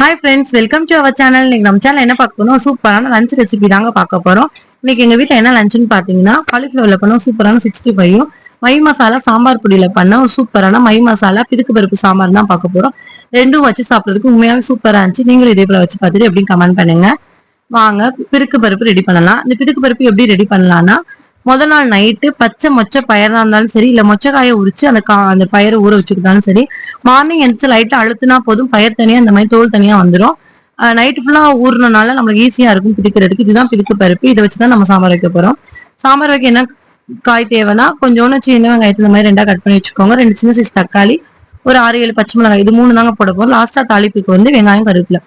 Hi friends welcome to our channel இன்னைக்கு நம்ம channel என்ன பார்க்க போனோம் சூப்பரான லஞ்ச் ரெசிபி தாங்க பார்க்க போறோம். இன்னைக்கு எங்க வீட்டில் என்ன லஞ்சுன்னு பாத்தீங்கன்னா காலிஃபிளவர்ல பண்ண சூப்பரான சிக்ஸ்டி ஃபைவும் மை மசாலா சாம்பார் பொடியில பண்ண ஒரு சூப்பரான மை மசாலா பிதுக்கு பருப்பு சாம்பார் தான் பார்க்க போறோம். ரெண்டும் வச்சு சாப்பிட்றதுக்கு உண்மையாகவே சூப்பரா இருந்துச்சு. நீங்களும் இதே போல வச்சு பார்த்துட்டு எப்படின்னு கமெண்ட் பண்ணுங்க. வாங்க பிதுக்கு பருப்பு ரெடி பண்ணலாம். இந்த பிதுக்கு பருப்பு எப்படி ரெடி பண்ணலாம்னா முத நாள் நைட்டு பச்சை மொச்சை பயிரா இருந்தாலும் சரி இல்ல மொச்சக்காயை உரிச்சு அந்த கா அந்த பயிரை ஊற வச்சுக்கிட்டாலும் சரி மார்னிங் எந்திரிச்சு லைட்டா அழுத்துனா போதும் பயிர் தனியா இந்த மாதிரி தோல் தனியா வந்துடும் நைட்டு ஃபுல்லா ஊறினால நம்மளுக்கு ஈஸியா இருக்கும் பிடிக்கிறதுக்கு. இதுதான் பிதுக்கு பருப்பு. இதை வச்சுதான் நம்ம சாம்பார் வைக்க போறோம். சாம்பார் வைக்க என்ன காய் தேவைன்னா கொஞ்சோன்னு சின்ன வெங்காயத்து இந்த மாதிரி ரெண்டா கட் பண்ணி வச்சுக்கோங்க. ரெண்டு சின்ன சைஸ் தக்காளி ஒரு ஆறு ஏழு பச்சை மிளகாய் இது மூணு தாங்க போட போறோம். லாஸ்டா தாளிப்புக்கு வந்து வெங்காயம் கருவேப்பிலை.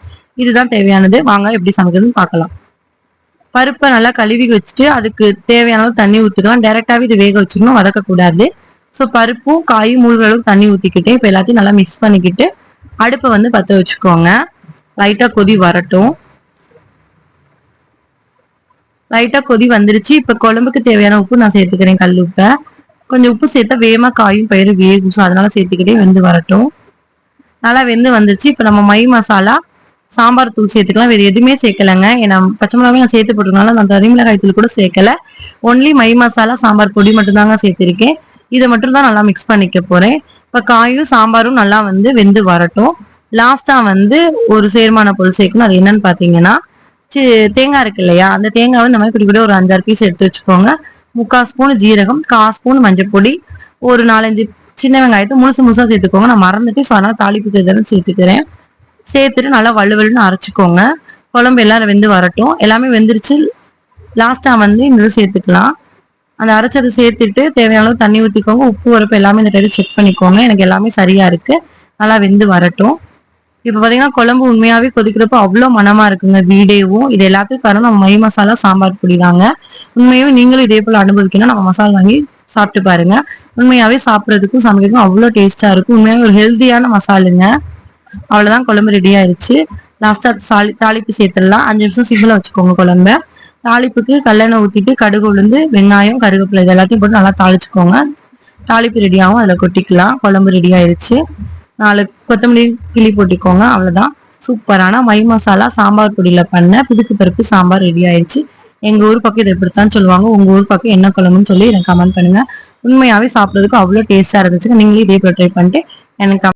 இதுதான் தேவையானது. வாங்க எப்படி சமைக்கிறதுன்னு பார்க்கலாம். பருப்பை நல்லா கழுவி வச்சுட்டு அதுக்கு தேவையான தண்ணி ஊற்றிக்கலாம் டைரெக்டாகவே இது வேக வச்சிடணும் வதக்கக்கூடாது ஸோ பருப்பும் காயும் மூழ்களும் தண்ணி ஊற்றிக்கிட்டு இப்போ எல்லாத்தையும் நல்லா மிக்ஸ் பண்ணிக்கிட்டு அடுப்பை வந்து பற்ற வச்சுக்கோங்க. லைட்டாக கொதி வரட்டும். லைட்டாக கொதி வந்துருச்சு. இப்போ குழம்புக்கு தேவையான உப்பு நான் சேர்த்துக்கிறேன் கல் உப்பை. கொஞ்சம் உப்பு சேர்த்தா வேகமாக காயும் பயிரும் வேகும். ஸோ அதனால சேர்த்துக்கிட்டே வெந்து வரட்டும். நல்லா வெந்து வந்துருச்சு. இப்போ நம்ம மை மசாலா சாம்பார் தூள் சேர்த்துக்கலாம். வேறு எதுவுமே சேர்க்கலங்க. ஏன்னா பச்சை மிளகாய் நான் சேர்த்து போட்டுருக்கனால நான் தரிமிளகாய் தூள் கூட சேர்க்கல. ஒன்லி மை மசாலா சாம்பார் பொடி மட்டும்தாங்க சேர்த்துருக்கேன். இதை மட்டும் தான் நல்லா மிக்ஸ் பண்ணிக்க போகிறேன் இப்போ காயும் சாம்பாரும் நல்லா வந்து வெந்து வரட்டும். லாஸ்ட்டாக வந்து ஒரு சேர்மான பொருள் சேர்க்கணும். அது என்னன்னு பார்த்தீங்கன்னா தேங்காய் இருக்கு இல்லையா? அந்த தேங்காய் இந்த மாதிரி குடி கூட ஒரு அஞ்சாறு பீஸ் எடுத்து வச்சுக்கோங்க. முக்கால் ஸ்பூன் ஜீரகம் கால் ஸ்பூன் மஞ்சள் பொடி ஒரு நாலஞ்சு சின்ன வெங்காயத்தை முழுசு முழுசாக சேர்த்துக்கோங்க. நான் மறந்துட்டு ஸோ அதனால் தாளிப்பு சேர்த்துக்கிறேன். சேர்த்துட்டு நல்லா வலுவலுன்னு அரைச்சிக்கோங்க. குழம்பு எல்லாம் வெந்து வரட்டும். எல்லாமே வெந்துருச்சு. லாஸ்டா வந்து இந்த சேர்த்துக்கலாம். அந்த அரைச்சதை சேர்த்துட்டு தேவையான அளவு தண்ணி ஊற்றிக்கோங்க உப்பு உரப்பு எல்லாமே இந்த டைம் செக் பண்ணிக்கோங்க. எனக்கு எல்லாமே சரியா இருக்கு. நல்லா வெந்து வரட்டும். இப்போ பார்த்தீங்கன்னா குழம்பு உண்மையாவே கொதிக்கிறப்போ அவ்வளோ மனமா இருக்குங்க. வீடேவும். இது எல்லாத்துக்கும் காரணம் நம்ம மை மசாலா சாம்பார் பொடி தாங்க. உண்மையாவே நீங்களும் இதே போல அனுபவிக்கணும் நம்ம மசாலா வாங்கி சாப்பிட்டு பாருங்க. உண்மையாவே சாப்பிட்றதுக்கும் சமைக்கிறதுக்கும் அவ்வளோ டேஸ்டா இருக்கும். உண்மையாவே ஒரு ஹெல்த்தியான மசாலுங்க. அவ்வளவுதான் குழம்பு ரெடி ஆயிடுச்சு லாஸ்டா தாளி தாளிப்பு சேர்த்துடலாம். அஞ்சு நிமிஷம் சிம்மில் வச்சுக்கோங்க குழம்ப. தாளிப்புக்கு கல்லெண்ணெய் ஊத்திட்டு கடுகு உளுந்து வெங்காயம் கருவேப்பிலை இது எல்லாத்தையும் போட்டு நல்லா தாளிச்சுக்கோங்க. தாளிப்பு ரெடி ஆகும். அதில் கொட்டிக்கலாம். குழம்பு ரெடி ஆயிடுச்சு நாலு கொத்தமல்லி கிளி போட்டிக்கோங்க. அவ்வளவுதான். சூப்பரான மை மசாலா சாம்பார் பொடியில பண்ண புதுக்கு பருப்பு சாம்பார் ரெடி ஆயிடுச்சு எங்க ஊர் பக்கம் இதை இப்படித்தான் சொல்லுவாங்க. உங்க ஊர் பக்கம் என்ன குழம்புன்னு சொல்லி எனக்கு கமெண்ட் பண்ணுங்க. உண்மையாவே சாப்பிட்றதுக்கு அவ்வளோ டேஸ்டா இருந்துச்சு நீங்களே இதே ட்ரை பண்ணிட்டு எனக்கு